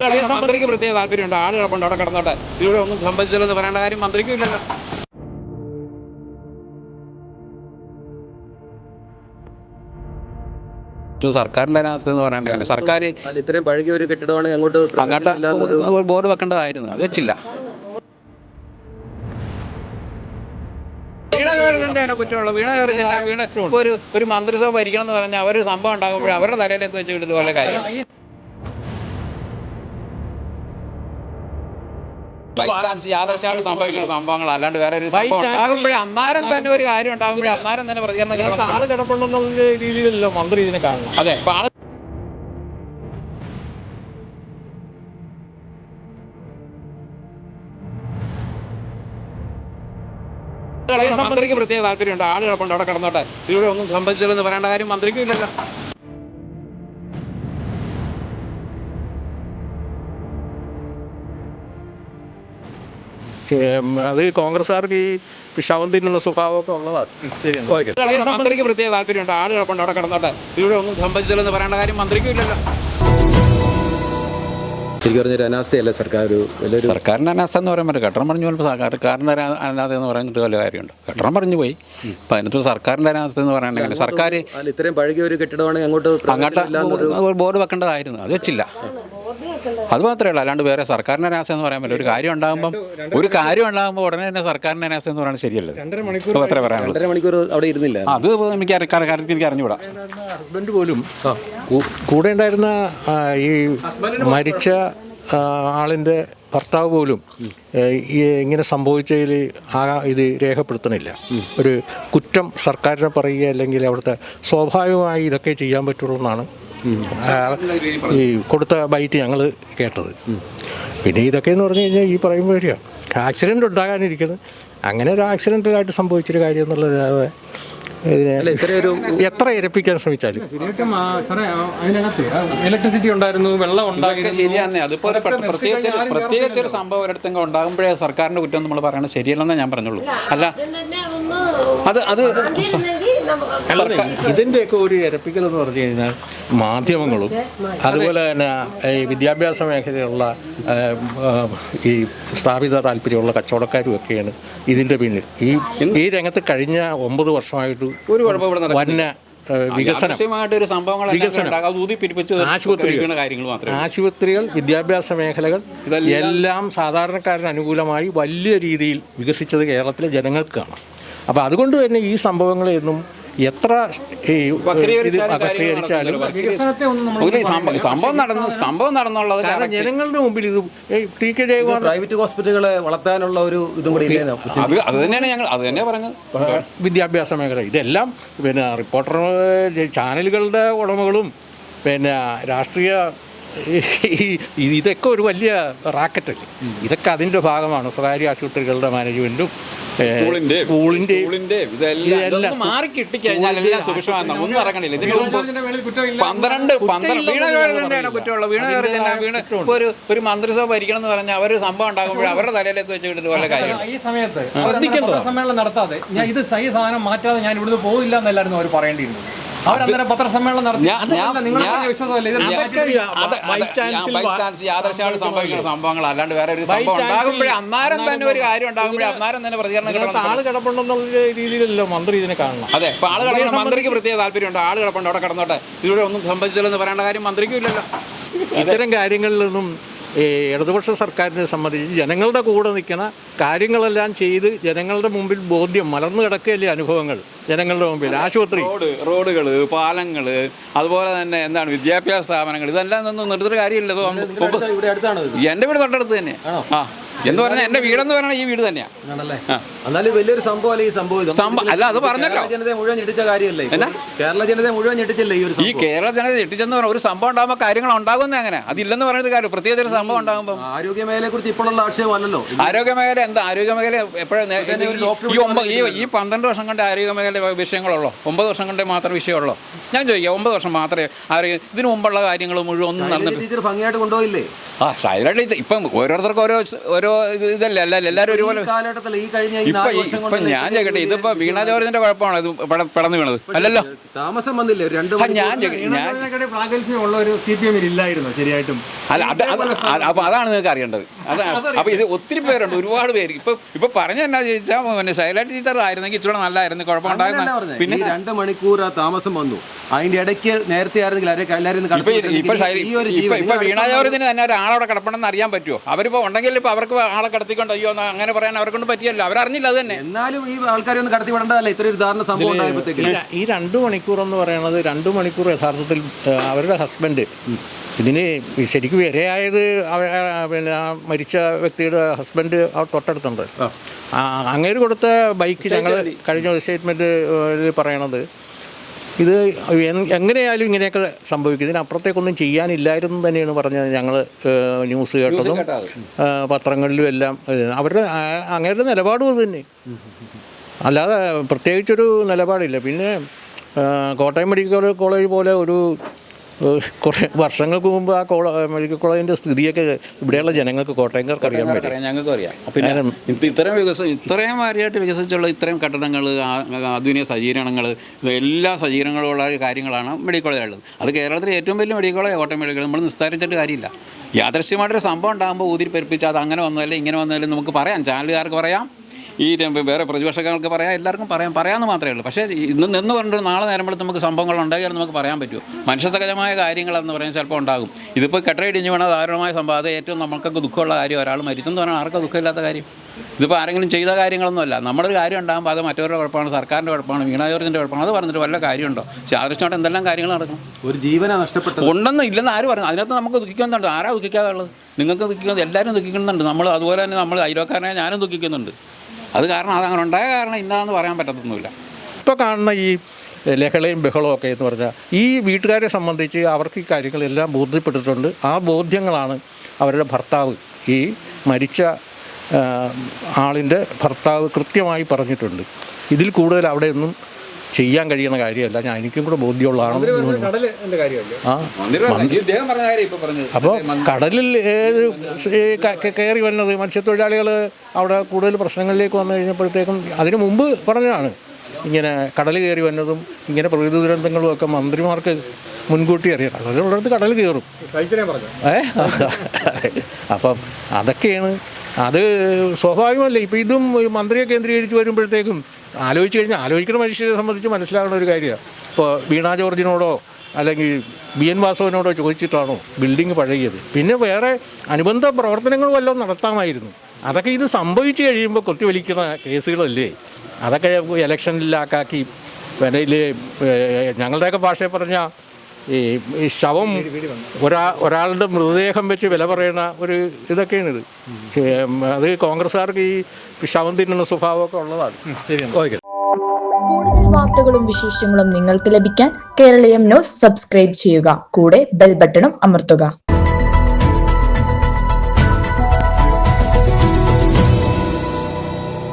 മന്ത്രിക്ക് പ്രത്യേക താല്പര്യമുണ്ട്. ആൾ കിടപ്പുണ്ട് അവിടെ കിടന്നോട്ടെ. ഇവിടെ ഒന്നും സംഭവിച്ചില്ലെന്ന് പറയേണ്ട കാര്യം മന്ത്രിക്കും ഇല്ലല്ലോ സർക്കാരിന്റെ അനാസ്ഥ എന്ന് പറയേണ്ട കാര്യം സർക്കാർ ഇത്രയും പഴകിയ ഒരു കെട്ടിടമാണ് അങ്ങോട്ട് അങ്ങോട്ട് ബോർഡ് വെക്കേണ്ടതായിരുന്നു. അത് വെച്ചില്ല. വീണ കയറുന്നതിന്റെ കുറ്റമുള്ളൂ. വീണ വീണ ഇപ്പൊ ഒരു ഒരു മന്ത്രിസഭ ഭരിക്കണം എന്ന് പറഞ്ഞാൽ അവർ സംഭവം ഉണ്ടാകുമ്പോൾ അവരുടെ തലയിലേക്ക് വെച്ച് വിടുന്ന പോലെ കാര്യം. യാദർശാണ് സംഭവിക്കുന്ന സംഭവങ്ങൾ. അല്ലാണ്ട് വേറെ ഒരു സംഭവം ഉണ്ടാകുമ്പോഴേ അന്നേരം തന്നെ ഒരു കാര്യം ഉണ്ടാകുമ്പോഴേ അന്നേരം തന്നെ പ്രതികരണം ആൾ കിടപ്പുണ്ടെന്നുള്ള രീതിയിലല്ലോ മന്ത്രി ഇതിനെ കാണണം അതെ അപ്പൊ ആൾ മന്ത്രിക്ക് പ്രത്യേക താല്പര്യമുണ്ട്. ആൾ കിടപ്പുണ്ട് അവിടെ കിടന്നോട്ടെ. ഇവിടെ ഒന്നും സംഭവിച്ചില്ലെന്ന് പറയേണ്ട കാര്യം മന്ത്രിക്കും ഇല്ലല്ലോ. അത് കോൺഗ്രസ്സുകാർക്ക് ഈ പിഷാവം തിന്നുള്ള സ്വഭാവമൊക്കെ ഉള്ളതാണ്. ശരിയാണ്. മന്ത്രിക്ക് പ്രത്യേക താല്പര്യമുണ്ട് അവിടെ കിടന്നോട്ടെ. ഇവിടെ ഒന്നും സംഭവിച്ചില്ലെന്ന് പറയേണ്ട കാര്യം മന്ത്രിക്കും ഇല്ലല്ലോ. ശരിക്കും പറഞ്ഞൊരു അനാസ്ഥയല്ലേ സർക്കാർ? ഒരു വലിയൊരു സർക്കാരിന്റെ അനാസ്ഥ എന്ന് പറയാൻ പറ്റും കെട്ടണം പറഞ്ഞു പോലും സർക്കാരിന്റെ അനാസ്ഥ എന്ന് പറഞ്ഞിട്ട് വല്ല കാര്യമുണ്ട്. കെട്ടണം പറഞ്ഞു പോയി. അപ്പം അതിനകത്ത് സർക്കാരിന്റെ അനാസ്ഥ എന്ന് പറയുകയാണെങ്കിൽ സർക്കാർ അല്ല ഇത്രയും പഴകിയ ഒരു കെട്ടിടമാണെങ്കിൽ അങ്ങോട്ട് അങ്ങോട്ട് ബോർഡ് വെക്കേണ്ടതായിരുന്നു. അത് വെച്ചില്ല. അത് മാത്രമേ ഉള്ളൂ അല്ലാണ്ട് വേറെ സർക്കാരിന്റെ അനാസ്ഥ എന്ന് പറയാൻ പറ്റില്ല. ഒരു കാര്യം ഉണ്ടാകുമ്പോൾ ഒരു കാര്യം ഉണ്ടാകുമ്പോൾ ഉടനെ തന്നെ സർക്കാരിന്റെ അനാസ്ഥ എന്ന് പറയുന്നത് ശരിയല്ല. അത്രേ പറയാനുള്ളൂ. രണ്ടര മണിക്കൂർ അവിടെ ഇരുന്നില്ല. അത് എനിക്ക് കാര്യത്തിൽ എനിക്ക് അറിഞ്ഞുകൂടാ. ഹസ്ബൻഡ് പോലും കൂടെ ഉണ്ടായിരുന്ന ഈ മരിച്ച ആളിന്റെ ആളിന്റെ ഭർത്താവ് പോലും ഇങ്ങനെ സംഭവിച്ചതിൽ ആ ഇത് രേഖപ്പെടുത്തണില്ല. ഒരു കുറ്റം സർക്കാരിനെ പറയുക അല്ലെങ്കിൽ അവിടുത്തെ സ്വാഭാവികമായി ഇതൊക്കെ ചെയ്യാൻ പറ്റുള്ളൂ എന്നാണ് ഈ കൊടുത്ത ബൈറ്റ് ഞങ്ങൾ കേട്ടത്. പിന്നെ ഇതൊക്കെ എന്ന് പറഞ്ഞു കഴിഞ്ഞാൽ ഈ പറയുമ്പോൾ വരിക ആക്സിഡന്റ് ഉണ്ടാകാനിരിക്കുന്നത് അങ്ങനെ ഒരു ആക്സിഡന്റലായിട്ട് സംഭവിച്ചൊരു കാര്യം ഒരു എത്ര ഇരപ്പിക്കാൻ ശ്രമിച്ചാലും. ഇലക്ട്രിസിറ്റി ഉണ്ടായിരുന്നു വെള്ളം ഉണ്ടായിരുന്നു. ശരിയാണ് അതുപോലെ പ്രത്യേകിച്ച് പ്രത്യേകിച്ച് ഒരു സംഭവം ഒരിടത്തെങ്കിലും ഉണ്ടാകുമ്പോഴേ സർക്കാരിന്റെ കുറ്റം നമ്മൾ പറയണത് ശരിയല്ലെന്നേ ഞാൻ പറഞ്ഞുള്ളൂ. അല്ല. അത് അത് ഇതിന്റെയൊക്കെ ഒരു ഇരപ്പിക്കൽ എന്ന് പറഞ്ഞു കഴിഞ്ഞാൽ മാധ്യമങ്ങളും അതുപോലെ തന്നെ ഈ വിദ്യാഭ്യാസ മേഖലയിലുള്ള ഈ സ്ഥാപിത താല്പര്യമുള്ള കച്ചവടക്കാരും ഒക്കെയാണ് ഇതിന്റെ പിന്നിൽ ഈ ഈ രംഗത്ത് കഴിഞ്ഞ ഒമ്പത് വർഷമായിട്ട് ഒരു. വന്ന ആശുപത്രികൾ. വിദ്യാഭ്യാസ മേഖലകൾ എല്ലാം സാധാരണക്കാരന് അനുകൂലമായി വലിയ രീതിയിൽ വികസിച്ചത് കേരളത്തിലെ ജനങ്ങൾക്കാണ് അപ്പോൾ അതുകൊണ്ട് തന്നെ ഈ സംഭവങ്ങളെയൊന്നും എത്ര വക്രീകരിച്ചാലും സംഭവം സംഭവം നടന്നു സംഭവം നടന്നുള്ളത് കാരണം ജനങ്ങളുടെ മുമ്പിൽ ഇത് ടി കെ ജയകുമാർ പ്രൈവറ്റ് ഹോസ്പിറ്റലുകളെ വളർത്താനുള്ള ഒരു ഇതും കൂടി അത് അത് തന്നെയാണ് ഞങ്ങൾ അത് തന്നെ പറഞ്ഞത്. വിദ്യാഭ്യാസ മേഖല. ഇതെല്ലാം പിന്നെ റിപ്പോർട്ടർ ചാനലുകളുടെ ഉടമകളും പിന്നെ രാഷ്ട്രീയ ഇതൊക്കെ ഒരു വലിയ റാക്കറ്റല്ലേ? ഇതൊക്കെ അതിന്റെ ഭാഗമാണ്. സ്വകാര്യ ആശുപത്രികളുടെ മാനേജ്മെന്റും സ്കൂളിന്റെ പന്ത്രണ്ട് പന്ത്രണ്ട് വീണ കുറ്റമുള്ള വീണ വീണ ഒരു ഒരു മന്ത്രിസഭ ഭരിക്കണം എന്ന് പറഞ്ഞാൽ അവർ സംഭവം ഉണ്ടാകുമ്പോൾ അവരുടെ തലയിലേക്ക് വെച്ച് വിടുന്ന പോലെ കാര്യം ഈ സമയത്ത് സമ്മേളനം നടത്താതെ ഞാൻ ഇത് സഹി സാധനം മാറ്റാതെ ഞാൻ ഇവിടുന്ന് പോകില്ല എന്നല്ലായിരുന്നു അവർ പറയേണ്ടിയിരുന്നത്. പത്രസമ്മേളനം നടത്തി. യാദർശമാണ് സംഭവിക്കുന്ന സംഭവങ്ങൾ. അല്ലാണ്ട് വേറെ ഒരു സംഭവം ഉണ്ടാകുമ്പോഴേ അന്നേരം തന്നെ ഒരു കാര്യം ഉണ്ടാകുമ്പോഴേ അന്നേരം തന്നെ പ്രതികരണം ആൾ കിടപ്പുണ്ടെന്നുള്ള രീതിയിലല്ലോ മന്ത്രി ഇതിനെ കാണണം. അതെ ഇപ്പൊ ആൾ കിടക്കുന്ന മന്ത്രിക്ക് പ്രത്യേക താല്പര്യമുണ്ട്? ആൾ കിടപ്പുണ്ട് അവിടെ കിടന്നോട്ടെ. ഇതിലൂടെ ഒന്നും സംഭവിച്ചില്ലെന്ന് പറയേണ്ട കാര്യം മന്ത്രിക്കും ഇല്ലല്ലോ. ഇത്തരം കാര്യങ്ങളിലൊന്നും ഇടതുപക്ഷ സർക്കാരിനെ സംബന്ധിച്ച് ജനങ്ങളുടെ കൂടെ നിൽക്കുന്ന കാര്യങ്ങളെല്ലാം ചെയ്ത് ജനങ്ങളുടെ മുമ്പിൽ ബോധ്യം മലർന്നു കിടക്കുകയല്ലേ അനുഭവങ്ങൾ ജനങ്ങളുടെ മുമ്പിൽ? ആശുപത്രി. റോഡ് റോഡുകൾ പാലങ്ങൾ അതുപോലെ തന്നെ എന്താണ് വിദ്യാഭ്യാസ സ്ഥാപനങ്ങൾ ഇതെല്ലാം ഒന്നും നിർത്തിയിട്ട് കാര്യമില്ല. ഇത് ഇവിടെ അടുത്താണ് എന്റെ വീട് തൊട്ടടുത്ത് തന്നെ. ആ. എന്ന് പറഞ്ഞാൽ എന്റെ വീടെന്ന് പറഞ്ഞാൽ ഈ വീട് തന്നെയാണ് ആണല്ലേ? എന്നാലും വലിയൊരു സംഭവം ഈ സംഭവം? അല്ല, അത് പറഞ്ഞല്ലോ. ജനതയെ മുഴുവൻ ഞെട്ടിച്ച കാര്യമല്ലേ കേരള ജനതയെ മുഴുവൻ ഞെട്ടിച്ചല്ലേ ഈ ഒരു ഈ കേരള ജനത ഞെട്ടിച്ചെന്ന് പറഞ്ഞ ഒരു സംഭവം ഉണ്ടാകുമ്പോൾ കാര്യങ്ങൾ ഉണ്ടാകുന്ന അങ്ങനെ. അതില്ലെന്ന് പറഞ്ഞൊരു കാര്യം. പ്രത്യേകിച്ച് ഒരു സംഭവം ഉണ്ടാകുമ്പോൾ ആരോഗ്യ മേഖലയെ കുറിച്ച് ഇപ്പോഴുള്ള ആക്ഷേപമല്ലല്ലോ ആരോഗ്യ മേഖല എന്താ? ആരോഗ്യ മേഖല എപ്പോഴും ഈ ഒമ്പത് ഈ ഈ പന്ത്രണ്ട് വർഷം കൊണ്ട് ആരോഗ്യ മേഖല വിഷയങ്ങളുള്ളൂ? ഒമ്പത് വർഷം കൊണ്ട് മാത്രം വിഷയമുള്ളോ? ഞാൻ ചോദിക്കാം ഒമ്പത് വർഷം മാത്രമേ ആരോഗ്യം ഇതിനു മുമ്പുള്ള കാര്യങ്ങൾ മുഴുവൻ ഒന്നും നടന്നിട്ട് ഭംഗിയായിട്ട് കൊണ്ടുപോയില്ലേ? ആ ഷൈല ടീച്ചർ ഇപ്പം ഓരോരുത്തർക്കും ഓരോ ഓരോ ഓരോ ഇത് ഇതല്ലേ? അല്ല എല്ലാവരും ഒരുപോലെ ഇപ്പൊ ഇപ്പൊ ഞാൻ ചോദിക്കട്ടെ ഇതിപ്പോ വീണ ജോർജിന്റെ കുഴപ്പമാണോ? ഇത് പട- പടന്നു വീണത്? അല്ലല്ലോ. താമസം വന്നില്ലേ? ഞാൻ ഞാൻ ഉള്ള ഒരു സി പി എമ്മിൽ ഇല്ലായിരുന്നു? ശരിയായിട്ടും. അല്ല അത് അത് അത് അതാണ് നിങ്ങൾക്ക് അറിയേണ്ടത്. അതാണ്. അപ്പോൾ ഇത് ഒത്തിരി പേരുണ്ട് ഒരുപാട് പേര്. ഇപ്പൊ ഇപ്പൊ പറഞ്ഞ എന്നാ ചോദിച്ചാൽ പിന്നെ ശൈലാറ്റ് ടീച്ചർ ആയിരുന്നെങ്കിൽ ഇച്ചിരി നല്ലായിരുന്നു കുഴപ്പമുണ്ടായിരുന്നു പിന്നെ രണ്ട് മണിക്കൂർ ആ താമസം വന്നു. അതിന്റെ ഇടയ്ക്ക് നേരത്തെ ഇപ്പൊ കടത്തി ഇപ്പൊ വിട്ടിരുന്നെങ്കിൽ ഈ ഒരു ഇപ്പൊ ജീവൻ ഇപ്പൊ ഇതിന് വീണ അടുത്ത ജോർജിന് തന്നെ ഒരാളവിടെ കിടപ്പണമെന്ന് അറിയാൻ പറ്റുമോ അവരിപ്പോ ഉണ്ടെങ്കിൽ ഇപ്പൊ അവർക്ക് ആളെ കടത്തിക്കൊണ്ട് അയ്യോ എന്നാ അങ്ങനെ പറയാൻ അവർക്കൊണ്ട് പറ്റിയല്ലോ. അവരറിഞ്ഞില്ല അത് തന്നെ. എന്നാലും ഈ ആൾക്കാരെ ഒന്ന് കടത്തി വിടേണ്ടതല്ല ഇത്ര ഒരു ധാരണ സംഭവം ഉണ്ടായപ്പോഴത്തേക്ക്. ഈ രണ്ടു ഈ രണ്ട് മണിക്കൂർ എന്ന് പറയുന്നത് രണ്ട് മണിക്കൂർ യഥാർത്ഥത്തിൽ അവരുടെ ഹസ്ബൻഡ് ഇതിന് ശരിക്കും ഇരയായത് പിന്നെ ആ മരിച്ച വ്യക്തിയുടെ ഹസ്ബൻഡ് ആ തൊട്ടടുത്തുണ്ട്. അങ്ങേര് കൊടുത്ത ബൈക്ക് ഞങ്ങൾ കഴിഞ്ഞ സ്റ്റേറ്റ്മെന്റ് പറയണത്. ഇത് എങ്ങനെയായാലും ഇങ്ങനെയൊക്കെ സംഭവിക്കും. ഇതിനപ്പുറത്തേക്കൊന്നും ചെയ്യാനില്ലായിരുന്നു തന്നെയാണ് പറഞ്ഞത് ഞങ്ങൾ ന്യൂസ് കേട്ടതും പത്രങ്ങളിലും എല്ലാം. അവരുടെ അങ്ങേരുടെ നിലപാടും അത് തന്നെ. അല്ലാതെ പ്രത്യേകിച്ചൊരു നിലപാടില്ല. പിന്നെ കോട്ടയം മെഡിക്കൽ കോളേജ് പോലെ ഒരു കുറേ വർഷങ്ങൾക്ക് മുമ്പ് ആ കോള മെഡിക്കൽ കോളേജിന്റെ സ്ഥിതിയൊക്കെ ഇവിടെയുള്ള ജനങ്ങൾക്ക് കോട്ടയംകാർക്ക് അറിയാൻ പറ്റും. ഞങ്ങൾക്ക് അറിയാം. പിന്നെ ഇത് ഇത്രയും വികസനം ഇത്രയും വാരിയായിട്ട് വികസിച്ചുള്ള ഇത്രയും കെട്ടിടങ്ങൾ ആധുനിക സജ്ജീകരണങ്ങൾ എല്ലാ സജ്ജീകരണങ്ങളുള്ള കാര്യങ്ങളാണ് മെഡിക്കൽ കോളേജിലുള്ളത്. അത് കേരളത്തിലെ ഏറ്റവും വലിയ മെഡിക്കൽ കോളേജ് കോട്ടയം മെഡിക്കൽ നമ്മൾ നിസ്താരിച്ചിട്ട് കാര്യമില്ല. യാദൃശ്യമായിട്ടൊരു സംഭവം ഉണ്ടാകുമ്പോൾ ഊതിരി പെരുപ്പിച്ച് അത് അങ്ങനെ വന്നതല്ലേ ഇങ്ങനെ വന്നതല്ലേ നമുക്ക് പറയാം. ചാനലുകാർക്ക് പറയാം. ഈ വേറെ പ്രതിപക്ഷക്കാർക്ക് പറയാം എല്ലാവർക്കും പറയാം പറയാമെന്ന് മാത്രമേ ഉള്ളൂ. പക്ഷേ ഇന്ന് നിന്ന് പറഞ്ഞിട്ട് നാളെ നേരമ്പോൾ നമുക്ക് സംഭവങ്ങൾ ഉണ്ടായാൽ നമുക്ക് പറയാൻ പറ്റുമോ? മനുഷ്യസഹജമായ കാര്യങ്ങളെന്ന് പറയാൻ ചിലപ്പോൾ ഉണ്ടാകും. ഇതിപ്പോൾ കെട്ടയിടിഞ്ഞ് വീണ ദാരുണമായ സംഭവം അത് ഏറ്റവും നമുക്കൊക്കെ ദുഃഖമുള്ള കാര്യം ഒരാൾ മരിച്ചെന്ന് പറഞ്ഞാൽ ആർക്കും ദുഃഖമില്ലാത്ത കാര്യം. ഇതിപ്പോൾ ആരെങ്കിലും ചെയ്ത കാര്യങ്ങളൊന്നുമല്ല. നമ്മളൊരു കാര്യം ഉണ്ടാകുമ്പോൾ അത് മറ്റവരുടെ കുഴപ്പമാണ് സർക്കാരിന്റെ കുഴപ്പമാണ് വീണ ജോർജിന്റെ കുഴപ്പമാണ് അത് പറഞ്ഞിട്ട് വല്ല കാര്യമുണ്ടോ? ആദർശമായിട്ട് എന്തെല്ലാം കാര്യങ്ങൾ നടക്കും ഒരു ജീവനാ നഷ്ടപ്പെട്ടു ഉണ്ടെന്ന് ഇല്ലെന്ന് ആര് പറഞ്ഞു അതിനകത്ത് നമുക്ക് ദുഃഖിക്കുന്നുണ്ട്. ആരാ ദുഃഖിക്കാതുള്ളത് നിങ്ങൾക്ക് ദുഃഖിക്കുന്നത് എല്ലാവരും ദുഃഖിക്കുന്നുണ്ട്. നമ്മൾ അതുപോലെ തന്നെ നമ്മൾ അയലോക്കാരനായ ഞാനും ദുഃഖിക്കുന്നുണ്ട്. അത് കാരണം അതങ്ങനെ ഉണ്ടായ കാരണം ഇന്നാന്ന് പറയാൻ പറ്റത്തൊന്നുമില്ല. ഇപ്പോൾ കാണുന്ന ഈ ലഹളയും ബഹളവും ഒക്കെ എന്ന് പറഞ്ഞാൽ ഈ വീട്ടുകാരെ സംബന്ധിച്ച് അവർക്ക് ഈ കാര്യങ്ങളെല്ലാം ബോധ്യപ്പെട്ടിട്ടുണ്ട്. ആ ബോധ്യങ്ങളാണ് അവരുടെ ഭർത്താവ് ഈ മരിച്ച ആളിന്റെ ഭർത്താവ് കൃത്യമായി പറഞ്ഞിട്ടുണ്ട്. ഇതിൽ കൂടുതൽ അവിടെയൊന്നും ചെയ്യാൻ കഴിയുന്ന കാര്യമല്ല. ഞാൻ എനിക്കും കൂടെ ബോധ്യമുള്ളതാണ് ആ. അപ്പോൾ കടലിൽ ഏത് കയറി വന്നത്? മത്സ്യത്തൊഴിലാളികൾ അവിടെ കൂടുതൽ പ്രശ്നങ്ങളിലേക്ക് വന്നു കഴിഞ്ഞപ്പോഴത്തേക്കും അതിന് മുമ്പ് പറഞ്ഞതാണ്. ഇങ്ങനെ കടൽ കയറി വന്നതും ഇങ്ങനെ പ്രകൃതി ദുരന്തങ്ങളും ഒക്കെ മന്ത്രിമാർക്ക് മുൻകൂട്ടി അറിയാം അതുള്ളിടത്ത് കടൽ കയറും. ഏ? അപ്പം അതൊക്കെയാണ്. അത് സ്വാഭാവികമല്ലേ? ഇപ്പം ഇതും മന്ത്രിയെ കേന്ദ്രീകരിച്ച് വരുമ്പോഴത്തേക്കും ആലോചിച്ച് കഴിഞ്ഞാൽ ആലോചിക്കുന്ന മനുഷ്യരെ സംബന്ധിച്ച് മനസ്സിലാകുന്ന ഒരു കാര്യമാണ് ഇപ്പോൾ വീണാ ജോർജിനോടോ അല്ലെങ്കിൽ ബി എൻ വാസവനോടോ ചോദിച്ചിട്ടാണോ ബിൽഡിംഗ് പഴകിയത്? പിന്നെ വേറെ അനുബന്ധ പ്രവർത്തനങ്ങൾ വല്ലതും നടത്താമായിരുന്നു. അതൊക്കെ ഇത് സംഭവിച്ചു കഴിയുമ്പോൾ കൊത്തിവലിക്കുന്ന കേസുകളല്ലേ? അതൊക്കെ ഇലക്ഷനിലാക്കാക്കി വേണേൽ ഞങ്ങളുടെയൊക്കെ ഭാഷയെ പറഞ്ഞാൽ ഈ ഈ ശവം ഒരാ ഒരാളുടെ മൃതദേഹം വെച്ച് വില പറയുന്ന ഒരു ഇതൊക്കെയാണിത്. ഇത് അത് കോൺഗ്രസ്സുകാർക്ക് ഈ ശവം തിന്നുന്ന സ്വഭാവമൊക്കെ ഉള്ളതാണ്. ഓക്കെ. കൂടുതൽ വാർത്തകളും വിശേഷങ്ങളും നിങ്ങൾക്ക് ലഭിക്കാൻ കേരളീയം ന്യൂസ് സബ്സ്ക്രൈബ് ചെയ്യുക. കൂടെ ബെൽ ബട്ടണും അമർത്തുക.